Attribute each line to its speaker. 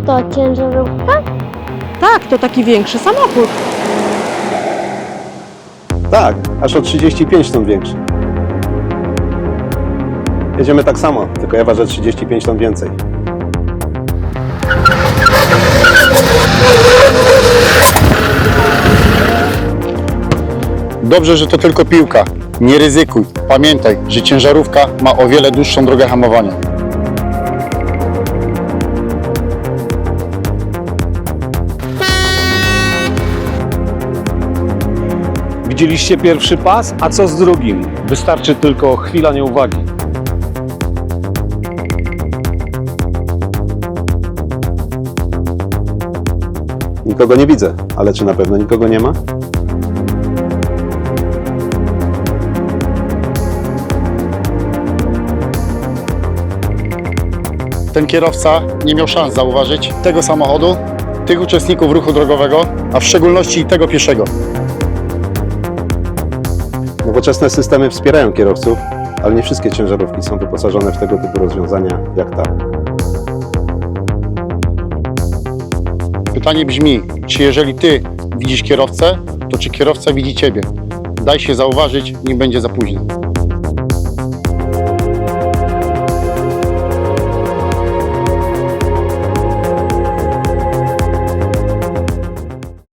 Speaker 1: to ciężarówka?
Speaker 2: Tak, to taki większy samochód.
Speaker 3: Tak, aż o 35 ton większy. Jedziemy tak samo, tylko ja ważę 35 ton więcej.
Speaker 4: Dobrze, że to tylko piłka. Nie ryzykuj. Pamiętaj, że ciężarówka ma o wiele dłuższą drogę hamowania.
Speaker 3: Widzieliście pierwszy pas, a co z drugim? Wystarczy tylko chwila nieuwagi. Nikogo nie widzę, ale czy na pewno nikogo nie ma?
Speaker 4: Ten kierowca nie miał szans zauważyć tego samochodu, tych uczestników ruchu drogowego, a w szczególności tego pieszego.
Speaker 3: Nowoczesne systemy wspierają kierowców, ale nie wszystkie ciężarówki są wyposażone w tego typu rozwiązania jak ta.
Speaker 4: Pytanie brzmi, czy jeżeli ty widzisz kierowcę, to czy kierowca widzi ciebie? Daj się zauważyć, nim będzie za późno.